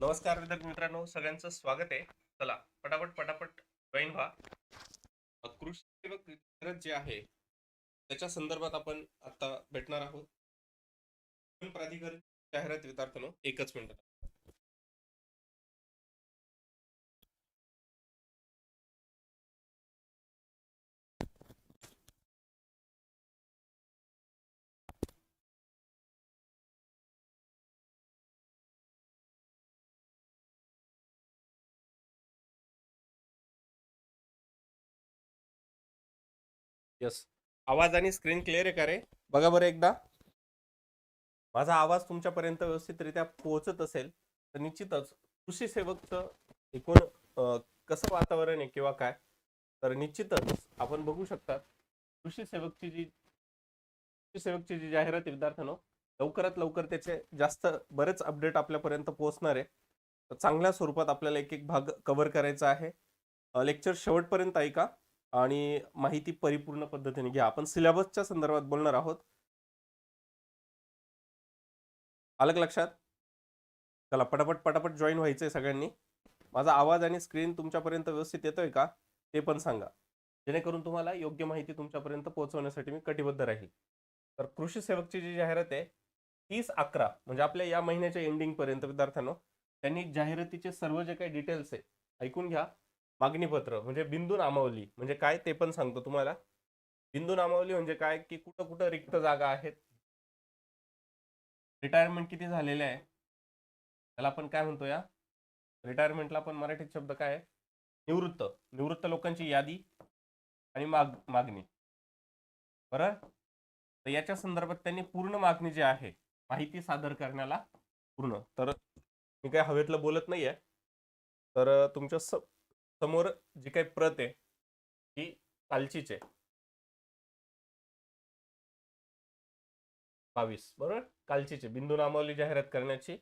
नमस्कार विद्यार्थी मित्रांनो सगळ्यांचं स्वागत आहे. चला पटापट पटापट जॉईन व्हा. कृषी सेवक जे आहे त्याच्या संदर्भात आपण आता भेटणार आहोत. प्राधिकरण जाहिरात विद्यार्थ्यांनो एकच मिनिट यस आवाज आणि स्क्रीन क्लिअर आहे का रे? बघा बरं एकदा. माझा आवाज तुमच्यापर्यंत व्यवस्थितरित्या पोहोचत असेल तर निश्चितच कृषी सेवकचं एकूण कसं वातावरण आहे किंवा काय तर निश्चितच आपण बघू शकता कृषी सेवकची जी कृषी सेवकची जी जाहिरात आहे विद्यार्थ्यांनो लवकरात लवकर त्याचे जास्त बरेच अपडेट आपल्यापर्यंत पोहोचणार आहे. तर चांगल्या स्वरूपात आपल्याला एक एक भाग कव्हर करायचा आहे. लेक्चर शेवटपर्यंत ऐका. आणि माहिती परिपूर्ण पद्धतीने घ्या. आपण सिलेबसच्या संदर्भात बोलणार आहोत. आलं लक्षात? चला पटापट पटापट जॉईन व्हायचं आहे सगळ्यांनी. माझा आवाज आणि स्क्रीन तुमच्यापर्यंत व्यवस्थित येतोय का? ते पण सांगा. जेणेकरून तुम्हाला योग्य माहिती तुमच्यापर्यंत पोहोचवण्यासाठी मी कटिबद्ध राहील. तर कृषी सेवकची जी जाहिरात आहे तीस अकरा म्हणजे आपल्या या महिन्याच्या एंडिंग पर्यंत विद्यार्थ्यांनो त्यांनी जाहिरातीचे सर्व जे काही डिटेल्स आहे ऐकून घ्या. मागणी पत्र म्हणजे बिंदू नामावली म्हणजे काय ते पण सांगतो तुम्हाला. बिंदू नामावली म्हणजे काय की कुठं कुठं रिक्त जागा आहेत. रिटायरमेंट किती झालेले आहे. त्याला आपण काय म्हणतो या रिटायरमेंटला पण मराठीत शब्द काय आहे? निवृत्त. निवृत्त लोकांची यादी आणि माग मागणी. बरं? तर याच्या संदर्भात त्यांनी पूर्ण मागणी जी आहे माहिती सादर करण्याला पूर्ण. तर मी काय हवेतलं बोलत नाहीये. तर तुमच्या स समोर जी काही प्रत आहे ही कालचीच आहे. बावीस बरोबर? कालचीच आहे. बिंदू नामावली जाहिरात करण्याची.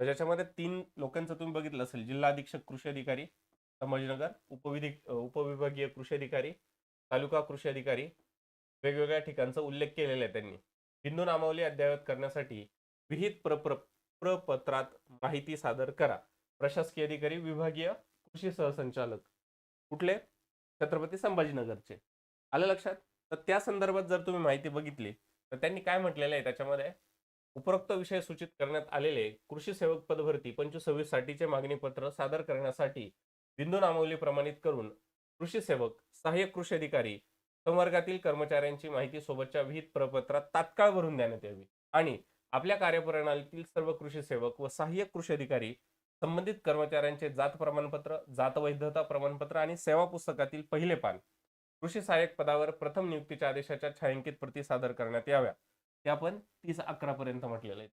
तर ज्याच्यामध्ये तीन लोकांचं तुम्ही बघितलं असेल जिल्हा अधीक्षक कृषी अधिकारी संभाजीनगर उपविधी उपविभागीय कृषी अधिकारी तालुका कृषी अधिकारी वेगवेगळ्या ठिकाणचा उल्लेख केलेला आहे त्यांनी. बिंदू नामावली अद्ययावत करण्यासाठी विहित प्रप्र प्रपत्रात माहिती सादर करा. प्रशासकीय अधिकारी विभागीय कृषी सहसंचालक. कुठले? छत्रपती संभाजीनगरचे. आलं लक्षात? तर त्या संदर्भात जर तुम्ही माहिती बघितली तर त्यांनी काय म्हटलेलं आहे? त्याच्यामध्ये उपरोक्त विषय सूचित करण्यात आलेले कृषी सेवक पदभरती पंचवीस साठीचे मागणी पत्र सादर करण्यासाठी बिंदू नामावली प्रमाणित करून कृषी सेवक सहाय्यक कृषी अधिकारी संवर्गातील कर्मचाऱ्यांची माहिती सोबतच्या विहित प्रपत्रात तात्काळ भरून देण्यात यावी. आणि आपल्या कार्यप्रणालीतील सर्व कृषी सेवक व सहाय्यक कृषी अधिकारी संबंधित कर्मचाऱ्यांचे जात प्रमाणपत्र जात वैधता प्रमाणपत्र आणि सेवा पुस्तकातील पहिले पान. कृषी सहाय्यक पदावर प्रथम नियुक्तीच्या आदेशाच्या छायांकित प्रती सादर करण्यात याव्या. ते आपण तीस अकरा पर्यंत म्हटलेलं आहे.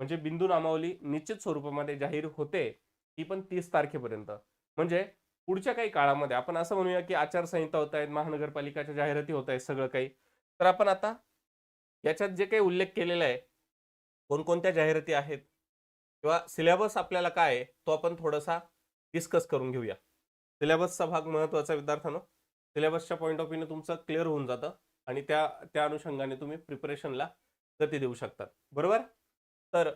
म्हणजे बिंदू नामावली निश्चित स्वरूपामध्ये जाहीर होते ती पण तीस तारखेपर्यंत. म्हणजे पुढच्या काही काळामध्ये आपण असं म्हणूया की आचारसंहिता होत आहेत महानगरपालिकाच्या जाहिराती होत आहेत सगळं काही. तर आपण आता याच्यात जे काही उल्लेख केलेला आहे कोणकोणत्या जाहिराती आहेत किंवा सिलेबस आपल्याला काय आहे तो आपण थोडासा डिस्कस करून घेऊया. सिलेबसचा भाग महत्त्वाचा विद्यार्थ्यांनो. सिलेबसच्या पॉईंट ऑफ व्ह्यूने तुमचं क्लिअर होऊन जातं आणि त्या त्या अनुषंगाने तुम्ही प्रिपरेशनला गती देऊ शकतात. बरोबर? तर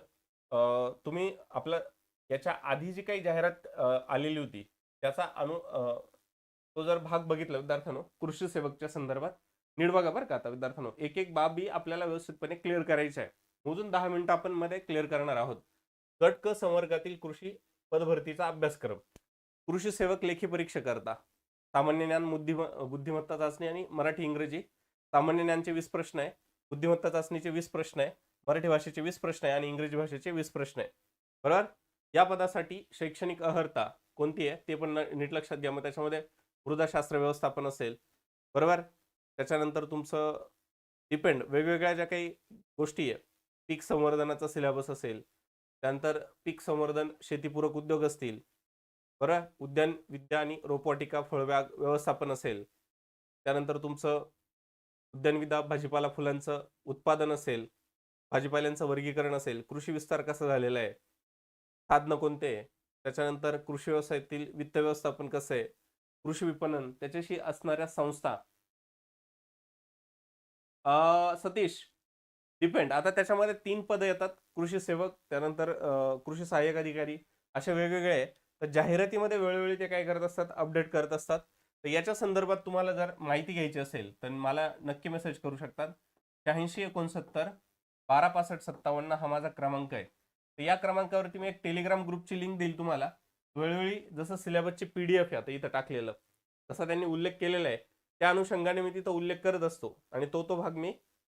तुम्ही आपलं याच्या आधी जी काही जाहिरात आलेली होती त्याचा अनु तो जर भाग बघितला विद्यार्थ्यांनो कृषी सेवकच्या संदर्भात नीट बघा बरं का आता विद्यार्थ्यांनो. एक एक बाबी आपल्याला व्यवस्थितपणे क्लिअर करायची आहे. मोजून दहा मिनिटं आपण मध्ये क्लिअर करणार आहोत. गट क संवर्गातील कृषी पदभरतीचा अभ्यासक्रम. कृषी सेवक लेखी परीक्षा करता सामान्य ज्ञान बुद्धिम बुद्धिमत्ता चाचणी आणि मराठी इंग्रजी. सामान्य ज्ञानचे वीस प्रश्न आहे. बुद्धिमत्ता चाचणीचे वीस प्रश्न आहे. मराठी भाषेचे वीस प्रश्न आहे आणि इंग्रजी भाषेचे वीस प्रश्न आहे. बरोबर? या पदासाठी शैक्षणिक अहर्ता कोणती आहे? ते पण नीट लक्षात घ्या. मग त्याच्यामध्ये मृदाशास्त्र व्यवस्थापन असेल. बरोबर? त्याच्यानंतर तुमचं डिपेंड वेगवेगळ्या ज्या काही गोष्टी आहे. पीक संवर्धनाचा सिलेबस असेल. त्यानंतर पीक संवर्धन शेतीपूरक उद्योग असतील. बरं? उद्यान विद्या आणि रोपवाटिका फळबाग व्यवस्थापन असेल. त्यानंतर तुमचं उद्यानविदा भाजीपाला फुलांचं उत्पादन असेल. भाजीपाल्यांचं वर्गीकरण असेल. कृषी विस्तार कसा झालेला आहे? साधनं कोणते? त्याच्यानंतर कृषी व्यवसायातील वित्त व्यवस्थापन कसं आहे? कृषी विपणन त्याच्याशी असणाऱ्या संस्था. सतीश डिपेंड आता त्याच्यामध्ये तीन पदं येतात. कृषी सेवक त्यानंतर कृषी सहाय्यक अधिकारी असे वेगवेगळे आहे तर जाहिरातीमध्ये वेळोवेळी ते काय करत असतात अपडेट करत असतात. तर याच्या संदर्भात तुम्हाला जर माहिती घ्यायची असेल तर मला नक्की मेसेज करू शकतात. शहाऐंशी एकोणसत्तर बारा पासष्ट सत्तावन्न हा माझा क्रमांक आहे. तर या क्रमांकावरती मी एक टेलिग्राम ग्रुपची लिंक देईल तुम्हाला. वेळोवेळी जसं सिलेबसची पी डी एफ आहे आता इथं टाकलेलं तसा त्यांनी उल्लेख केलेला आहे. त्या अनुषंगाने मी तिथं उल्लेख करत असतो आणि तो तो भाग मी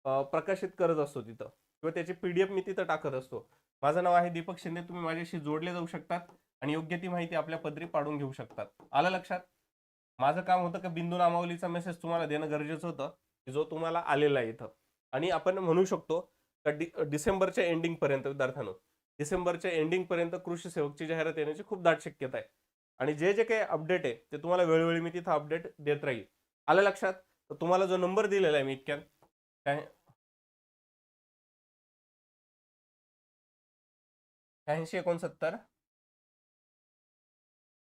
प्रकाशित करत असतो तिथं. किंवा त्याची पी डी एफ मी तिथं टाकत असतो. माझं नाव आहे दीपक शिंदे तुम्ही माझ्याशी जोडले जाऊ शकतात आणि योग्य ती माहिती आपल्या पदरी पाडून घेऊ शकतात. आलं लक्षात? माझं काम होतं का बिंदू नामावलीचा मेसेज तुम्हाला देणं गरजेचं होतं की जो तुम्हाला आलेला आहे इथं. आणि आपण म्हणू शकतो का डि डिसेंबरच्या एंडिंग पर्यंत विद्यार्थ्यांनो डिसेंबरच्या एंडिंग पर्यंत कृषी सेवकची जाहिरात येण्याची खूप दाट शक्यता आहे. आणि जे जे काही अपडेट आहे ते तुम्हाला वेळोवेळी मी तिथं अपडेट देत राहील. आलं लक्षात? तर तुम्हाला जो नंबर दिलेला आहे मी इतक्यात काय? शहाऐंशी एकोणसत्तर.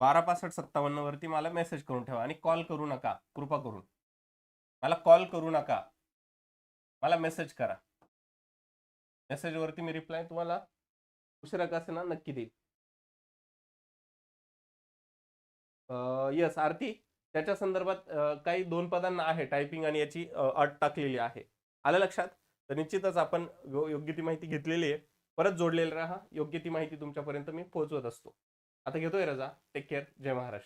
बारा पासष्ट सत्तावन्न वरती मला मेसेज करून ठेवा आणि कॉल करू नका. कृपा करून. मला कॉल करू नका. मला मेसेज करा. मेसेजवरती मी रिप्लाय तुम्हाला उशिरा का असेना नक्की देईल येस आरती त्याच्या संदर्भात काही दोन पदांना आहे टायपिंग आणि याची अट टाकलेली आहे. आलं लक्षात? तर निश्चितच आपण योग्य ती माहिती घेतलेली आहे. परत जोडलेलं राहा. योग्य ती माहिती तुमच्यापर्यंत मी पोहोचवत असतो. आता घेतोय रजा. Take care Jai Maharashtra.